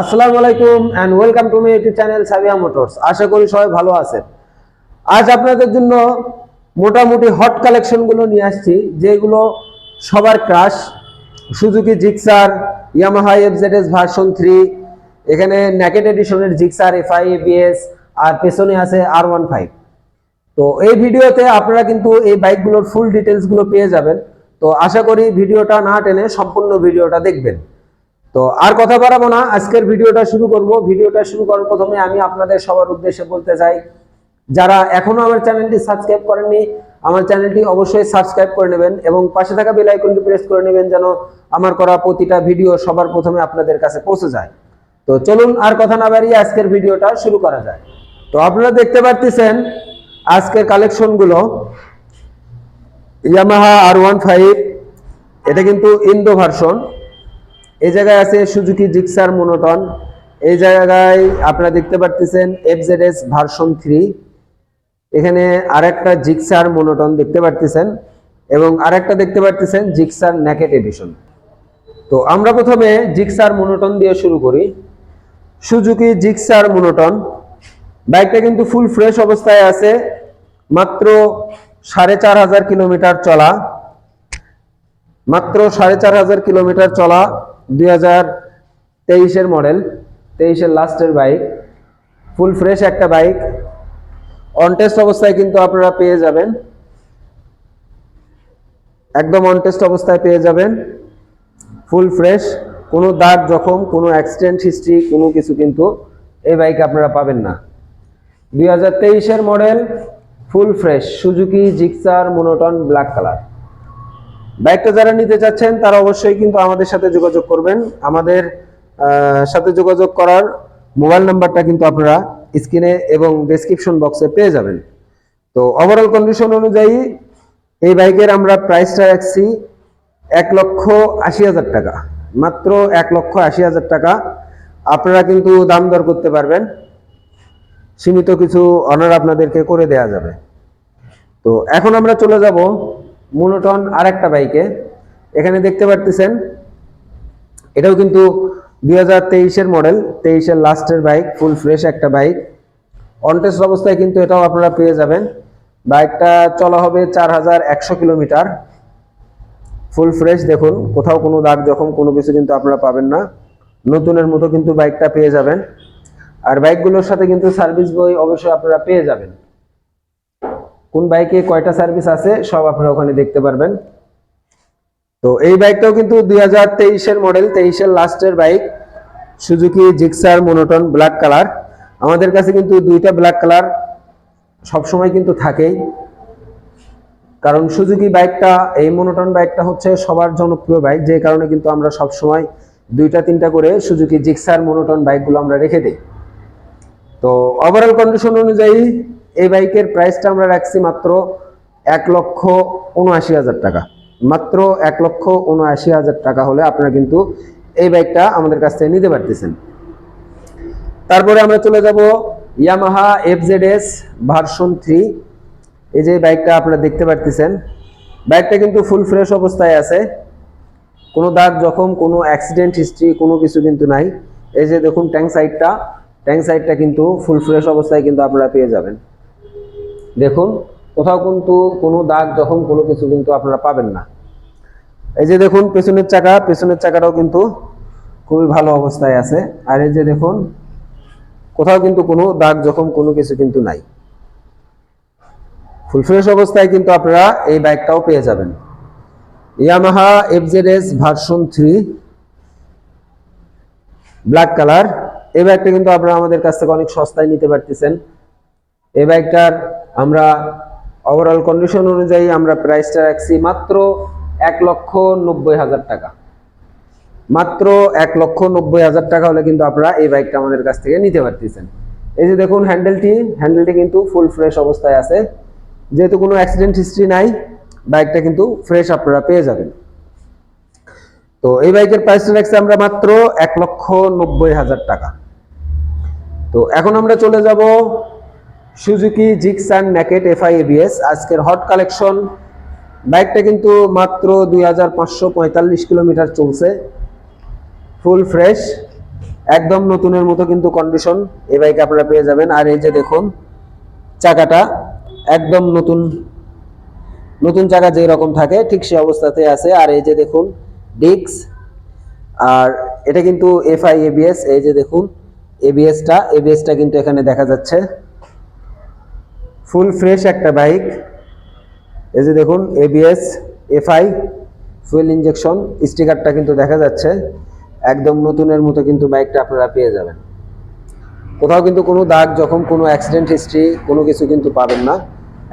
আসসালামু আলাইকুম and welcome to my YouTube channel Sabiya Motors আশা করি সবাই ভালো আছেন। আজ আপনাদের জন্য মোটামুটি হট কালেকশনগুলো নিয়ে আসছি, যেগুলো সবার crush Suzuki Gixxer Yamaha FZS version three এখানে ন্যাকেট এডিশনের জিক্সার এফআই এবিএস আর পেছনে আছে আর ওয়ান ফাইভ তো এই ভিডিওতে আপনারা কিন্তু এই বাইকগুলোর ফুল ডিটেলসগুলো পেয়ে যাবেন। তো আশা করি ভিডিওটা না টেনে সম্পূর্ণ ভিডিওটা দেখবেন। তো আর কথা বাড়াবো না, আজকের ভিডিওটা শুরু করব। ভিডিওটা শুরু করার প্রথমে আমি আপনাদের সবার উদ্দেশ্যে বলতে চাই, যারা এখনও আমার চ্যানেলটি সাবস্ক্রাইব করেননি, আমার চ্যানেলটি অবশ্যই সাবস্ক্রাইব করে নেবেন এবং পাশে থাকা বেল আইকনটি প্রেস করে নেবেন যেন আমার করা প্রতিটা ভিডিও সবার প্রথমে আপনাদের কাছে পৌঁছে যায়। তো চলুন আর কথা না বাড়িয়ে আজকের ভিডিওটা শুরু করা যায়। তো আপনারা দেখতে পাচ্ছেন আজকের কালেকশনগুলো। ইয়ামাহা আর ওয়ান ফাইভ, এটা কিন্তু ইন্দো ভার্সন। এই জায়গায় আছে সুজুকি জিক্সার মোনোটন। এই জায়গায় আপনারা দেখতে পারতেছেন এফজেডএস ভার্সন থ্রি। এখানে আরেকটা জিক্সার মোনোটন দেখতে পারতেছেন এবং আরেকটা দেখতে পারতেছেন জিক্সার ন্যাকেট এডিশন। তো আমরা প্রথমে জিক্সার মোনোটন দিয়ে শুরু করি। Suzuki Gixxer monotone. বাইকটা কিন্তু ফুল ফ্রেশ অবস্থায় আছে। মাত্র সাড়ে চার হাজার কিলোমিটার চলা। মাত্র সাড়ে চার হাজার কিলোমিটার চলা। দুই হাজার তেইশের মডেল তেইশের লাস্টের বাইক ফুল ফ্রেশ একটা বাইক অন টেস্ট অবস্থায় কিন্তু আপনারা পেয়ে যাবেন। একদম অন টেস্ট অবস্থায় পেয়ে যাবেন। ফুল ফ্রেশ কোনো দাগ জখম, কোনো অ্যাক্সিডেন্ট হিস্ট্রি কোনো কিছু কিন্তু এই বাইক আপনারা পাবেন না। দুই হাজার তেইশের model full fresh Suzuki Gixxer monotone black colour বাইকটা যারা নিতে চাচ্ছেন, তারা অবশ্যই কিন্তু আমাদের সাথে যোগাযোগ করবেন। আমাদের সাথে যোগাযোগ করার মোবাইল নাম্বারটা কিন্তু আপনারা স্ক্রিনে এবং ডেসক্রিপশন বক্সে পেয়ে যাবেন। তো ওভারঅল কন্ডিশন অনুযায়ী এই বাইকের আমরা প্রাইসটা রাখছি এক লক্ষ আশি হাজার টাকা। মাত্র এক লক্ষ আশি হাজার টাকা। আপনারা কিন্তু দাম দর করতে পারবেন। সীমিত কিছু অনার আপনাদেরকে করে দেয়া যাবে। তো এখন আমরা চলে যাব মোনোটন আর একটা বাইকে। এখানে দেখতে পারতেছেন, এটাও কিন্তু দুই হাজার তেইশের মডেল, তেইশের লাস্টের বাইক, ফুল ফ্রেশ একটা বাইক। অনটেস্ট অবস্থায় কিন্তু এটাও আপনারা পেয়ে যাবেন। বাইকটা চলা হবে চার হাজার একশো কিলোমিটার। ফুল ফ্রেশ, দেখুন, কোথাও কোনো দাগ জখম, কোনো কিছু কিন্তু আপনারা পাবেন না। নতুনের মতো কিন্তু বাইকটা পেয়ে যাবেন। আর বাইকগুলোর সাথে কিন্তু সার্ভিস বই অবশ্যই আপনারা পেয়ে যাবেন। কোন বাইকে কয়টা সার্ভিস আছে, সব আপনারা ওখানে দেখতে পারবেন। তো এই বাইকটাও কিন্তু দুই হাজার তেইশের মডেল, তেইশের লাস্টের bike, Suzuki Gixxer monotone black colour. আমাদের কাছে কিন্তু দুইটা ব্ল্যাক কালার সবসময় কিন্তু থাকেই। কারণ সুজুকি বাইকটা, এই মোনোটন বাইকটা হচ্ছে সবার জনপ্রিয় বাইক, যে কারণে কিন্তু আমরা সব সময় দুইটা, তিনটা করে সুজুকি জিক্সার মোনোটন বাইকগুলো আমরা রেখে দিই। তো ওভারঅল কন্ডিশন অনুযায়ী এই বাইকের প্রাইসটা আমরা রাখছি মাত্র এক লক্ষ উনআশি হাজার টাকা। মাত্র এক লক্ষ উনআশি হাজার টাকা হলে আপনারা কিন্তু এই বাইকটা আমাদের কাছ থেকে নিতে পারতেছেন। তারপরে আমরা চলে যাব Yamaha F Z FZS version three এই যে বাইকটা আপনারা দেখতে পারতেছেন, বাইকটা কিন্তু ফুল ফ্রেশ অবস্থায় আছে। কোনো দাগ জখম, কোনো অ্যাক্সিডেন্ট হিস্ট্রি কোনো কিছু কিন্তু নাই। এই যে দেখুন ট্যাঙ্ক সাইডটা ট্যাঙ্ক সাইডটা কিন্তু ফুল ফ্রেশ অবস্থায় কিন্তু আপনারা পেয়ে যাবেন। দেখুন, কোথাও কিন্তু কোনো দাগ, জখম, কোনো কিছু কিন্তু আপনারা পাবেন না। এই যে দেখুন, পেছনের চাকা, পেছনের চাকাটাও কিন্তু খুবই ভালো অবস্থায় আছে। আর এই যে দেখুন, কোথাও কিন্তু কোনো দাগ, জখম, কোনো কিছু কিন্তু নাই। ফুল ফ্রেশ অবস্থায় কিন্তু আপনারা এই বাইকটাও পেয়ে যাবেন। Yamaha FZS version three black colour এই বাইকটা কিন্তু আপনারা আমাদের কাছ থেকে অনেক সস্তায় নিতে পারতেছেন। এই বাইকটার আমরা ওভারঅল কন্ডিশন অনুযায়ী আমরা প্রাইসটা রাখছি মাত্র এক লক্ষ নব্বই হাজার টাকা। মাত্র এক লক্ষ নব্বই হাজার টাকা হলে কিন্তু আপনারা এই বাইকটা আমাদের কাছ থেকে নিতে পারতেছেন। এই যে দেখুন হ্যান্ডেলটি হ্যান্ডেলটি কিন্তু ফুল ফ্রেশ অবস্থায় আছে। যেহেতু কোনো অ্যাক্সিডেন্ট হিস্ট্রি নাই, বাইকটা কিন্তু ফ্রেশ আপনারা পেয়ে যাবেন। তো এই বাইকের প্রাইসটা রাখছি আমরা মাত্র এক লক্ষ নব্বই হাজার টাকা। তো এখন আমরা চলে যাব Suzuki Gixxer naked FI ABS আজকের হট কালেকশন বাইকটা কিন্তু মাত্র দুই হাজার পাঁচশো পঁয়তাল্লিশ কিলোমিটার চলছে। ফুল ফ্রেশ একদম নতুনের মতো কিন্তু কন্ডিশন এই বাইকে আপনারা পেয়ে যাবেন। আর এই যে দেখুন, চাকাটা একদম নতুন। নতুন চাকা যেই রকম থাকে, ঠিক সেই অবস্থাতে আছে। আর এই যে দেখুন ডিক্স আর এটা কিন্তু এফআই এবিএস এই যে দেখুন এবিএসটা এবিএসটা কিন্তু এখানে দেখা যাচ্ছে। ফুল ফ্রেশ একটা বাইক। এই যে দেখুন এবিএস এফআই ফুয়েল ইঞ্জেকশন স্টিকারটা কিন্তু দেখা যাচ্ছে। একদম নতুনের মতো কিন্তু বাইকটা আপনারা পেয়ে যাবেন। কোথাও কিন্তু কোনো দাগ যখন কোনো অ্যাক্সিডেন্ট হিস্ট্রি কোনো কিছু কিন্তু পাবেন না।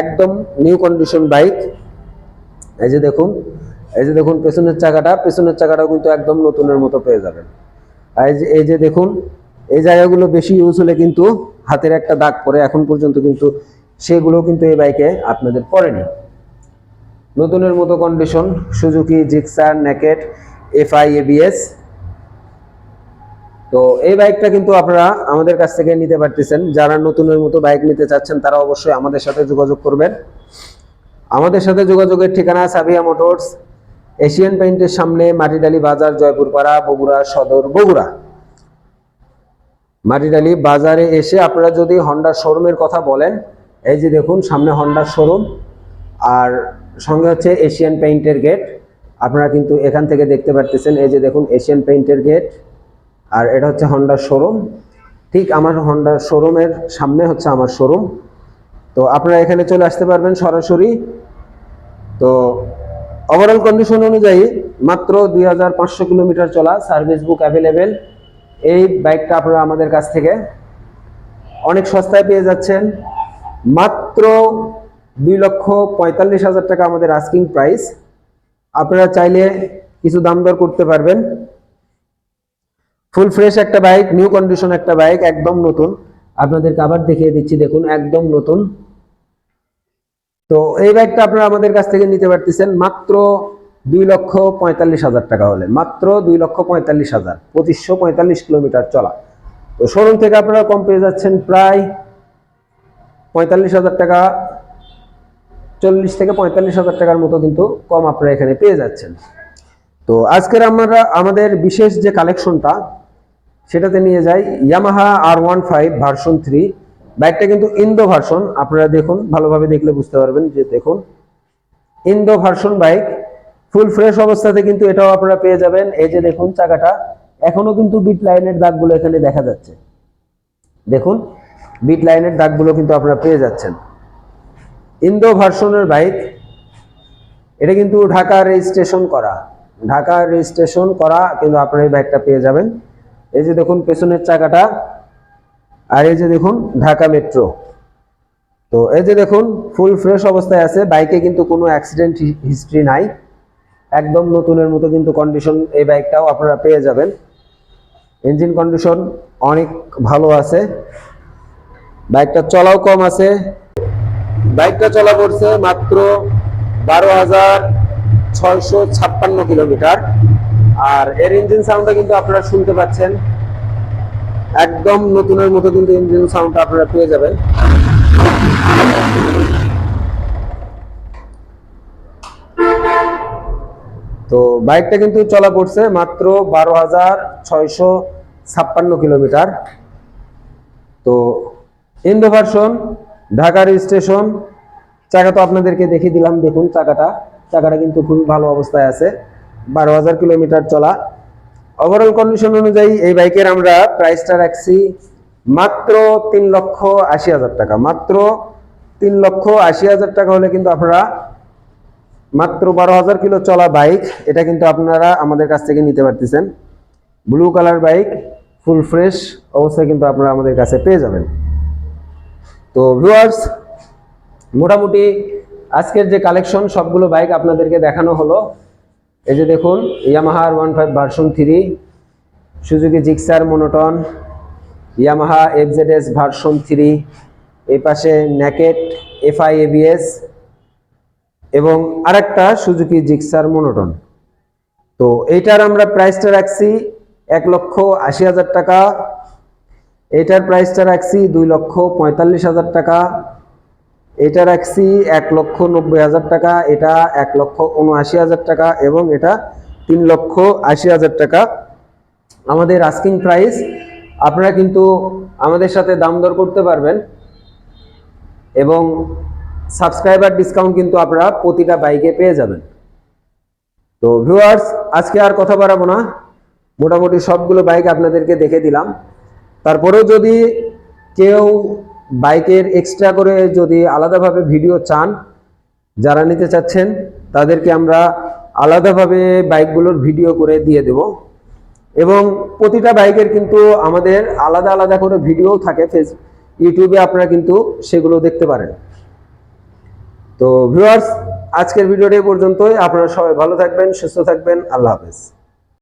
একদম নিউ কন্ডিশন বাইক। এই যে দেখুন, এই যে দেখুন, পেছনের চাকাটা, পেছনের চাকাটাও কিন্তু একদম নতুনের মতো পেয়ে যাবেন। এই যে এই যে দেখুন, এই জায়গাগুলো বেশি ইউজ হলে কিন্তু হাতের একটা দাগ পড়ে। এখন পর্যন্ত কিন্তু সেগুলো কিন্তু এই বাইকে আপনাদের পড়েনি। নতুনের মতো condition Suzuki Gixxer naked FI ABS তো এই বাইকটা কিন্তু আপনারা আমাদের কাছ থেকে নিতে পারতেছেন। যারা নতুনের মতো বাইক নিতে চাচ্ছেন, তারা অবশ্যই আমাদের সাথে যোগাযোগ করবেন। আমাদের সাথে যোগাযোগের ঠিকানা সাবিয়া মোটরস, এশিয়ান পেইন্টের সামনে মাটিডালি বাজার, জয়পুরপাড়া, বগুড়া সদর, বগুড়া। মাটিডালি বাজারে এসে আপনারা যদি হন্ডা শোরুমের কথা বলেন এই যে দেখুন, সামনে হন্ডার শোরুম আর সঙ্গে হচ্ছে এশিয়ান পেইন্টের গেট আপনারা কিন্তু এখান থেকে দেখতে পারতেছেন, এই যে দেখুন এশিয়ান পেইন্টের গেট আর এটা হচ্ছে হন্ডার শোরুম ঠিক আমার হন্ডার শোরুমের সামনে হচ্ছে আমার শোরুম তো আপনারা এখানে চলে আসতে পারবেন সরাসরি। তো ওভারঅল কন্ডিশন অনুযায়ী মাত্র দুই হাজার পাঁচশো কিলোমিটার চলা সার্ভিস বুক অ্যাভেলেবেল এই বাইকটা আপনারা আমাদের কাছ থেকে অনেক সস্তায় পেয়ে যাচ্ছেন। মাত্র দুই লক্ষ পঁয়তাল্লিশ হাজার টাকা আমাদের আস্কিং প্রাইস আপনারা চাইলে কিছু দাম দর করতে পারবেন। ফুল ফ্রেশ একটা বাইক নিউ কন্ডিশন একটা বাইক একদম নতুন। আপনাদেরকে আবার দেখিয়ে দিচ্ছি, দেখুন, একদম নতুন। তো এই বাইকটা আপনারা আমাদের কাছ থেকে নিতে পারতেছেন মাত্র দুই লক্ষ পঁয়তাল্লিশ হাজার টাকা হলে। মাত্র দুই লক্ষ পঁয়তাল্লিশ হাজার, পঁচিশশো পঁয়তাল্লিশ কিলোমিটার চলা। তো শোরুম থেকে আপনারা কম পেয়ে যাচ্ছেন প্রায় পঁয়তাল্লিশ হাজার টাকা, চল্লিশ থেকে পঁয়তাল্লিশ হাজার টাকার মতো কিন্তু কম আপনারা এখানে পেয়ে যাচ্ছেন। তো আজকের আমরা, আমাদের বিশেষ যে কালেকশনটা, সেটাতে নিয়ে যাই। Yamaha R one five version three বাইকটা কিন্তু ইন্দো ভার্সন আপনারা দেখুন, ভালোভাবে দেখলে বুঝতে পারবেন যে দেখুন Indo version bike full fresh অবস্থাতে কিন্তু এটাও আপনারা পেয়ে যাবেন। এই যে দেখুন, চাকাটা। এখনও কিন্তু বিট লাইনের দাগগুলো এখানে দেখা যাচ্ছে। দেখুন বিট লাইনের দাগগুলো কিন্তু আপনারা পেয়ে যাচ্ছেন। ইন্দো ভার্সনের বাইক, এটা কিন্তু ঢাকা রেজিস্ট্রেশন করা। ঢাকা রেজিস্ট্রেশন করা কিন্তু আপনারা এই বাইকটা পেয়ে যাবেন। এই যে দেখুন পেছনের চাকাটা, আর এই যে দেখুন ঢাকা মেট্রো। তো এই যে দেখুন ফুল ফ্রেশ অবস্থায় আছে, বাইকে কিন্তু কোনো অ্যাক্সিডেন্ট হিস্ট্রি নাই। একদম নতুনের মতো কিন্তু কন্ডিশন এই বাইকটাও আপনারা পেয়ে যাবেন। ইঞ্জিন কন্ডিশন অনেক ভালো আছে। বাইকটা চলাও কম আছে। বাইকটা চলা পড়ছে মাত্র বারো হাজার ছয়শো ছাপ্পান্ন কিলোমিটার। আর এর ইঞ্জিন সাউন্ডটা কিন্তু আপনারা শুনতে পাচ্ছেন। একদম নতুনের মতো কিন্তু ইঞ্জিন সাউন্ডটা আপনারা পেয়ে যাবেন। তো বাইকটা কিন্তু চলা পড়ছে মাত্র বারো হাজার ছয়শো ছাপ্পান্ন কিলোমিটার। তো ইন্দো ঢাকার স্টেশন। চাকা তো আপনাদেরকে দেখিয়ে দিলাম, দেখুন চাকাটা। চাকাটা কিন্তু খুবই ভালো অবস্থায় আছে। বারো হাজার কিলোমিটার চলা। ওভারঅল কন্ডিশন অনুযায়ী এই বাইকের আমরা প্রাইসটা রাখছি মাত্র তিন লক্ষ আশি হাজার টাকা। মাত্র তিন লক্ষ আশি হাজার টাকা হলে কিন্তু আপনারা মাত্র বারো হাজার কিলো চলা বাইক, এটা কিন্তু আপনারা আমাদের কাছ থেকে নিতে পারতেছেন। Blue colour bike full fresh অবস্থায় কিন্তু আপনারা আমাদের কাছে পেয়ে যাবেন। তো ভিউয়ার্স মোটামুটি আজকের যে কালেকশন সবগুলো বাইক আপনাদেরকে দেখানো হলো। এই যে দেখুন ইয়ামাহার one five version three Suzuki Gixxer monotone Yamaha FZ S version three এই পাশে ন্যাকেট এফআই এবিএস এবং আরেকটা সুজুকি জিক্সার মোনোটন তো এইটার আমরা প্রাইসটা রাখছি এক লক্ষ আশি হাজার টাকা। এটার প্রাইসটা রাখছি দুই লক্ষ পঁয়তাল্লিশ হাজার টাকা। এটা রাখছি এক লক্ষ নব্বই হাজার টাকা, এটা এক লক্ষ উনআশি হাজার টাকা এবং এটা তিন লক্ষ আশি হাজার টাকা। আমাদের আস্কিং প্রাইস আপনারা কিন্তু আমাদের সাথে দাম দর করতে পারবেন এবং সাবস্ক্রাইবার ডিসকাউন্ট কিন্তু আপনারা প্রতিটা বাইকে পেয়ে যাবেন। তো ভিউয়ার্স আজকে আর কথা বাড়াবো না। মোটামুটি সবগুলো বাইক আপনাদেরকে দেখে দিলাম। তারপরেও যদি কেউ বাইকের এক্সট্রা করে যদি আলাদাভাবে ভিডিও চান, যারা নিতে চাচ্ছেন, তাদেরকে আমরা আলাদাভাবে বাইকগুলোর ভিডিও করে দিয়ে দেব। এবং প্রতিটা বাইকের কিন্তু আমাদের আলাদা আলাদা করে ভিডিও থাকে, ফেস, ইউটিউবে আপনারা কিন্তু সেগুলো দেখতে পারেন। তো ভিউয়ার্স আজকের ভিডিওটা পর্যন্তই। আপনারা সবাই ভালো থাকবেন, সুস্থ থাকবেন। আল্লাহ হাফেজ।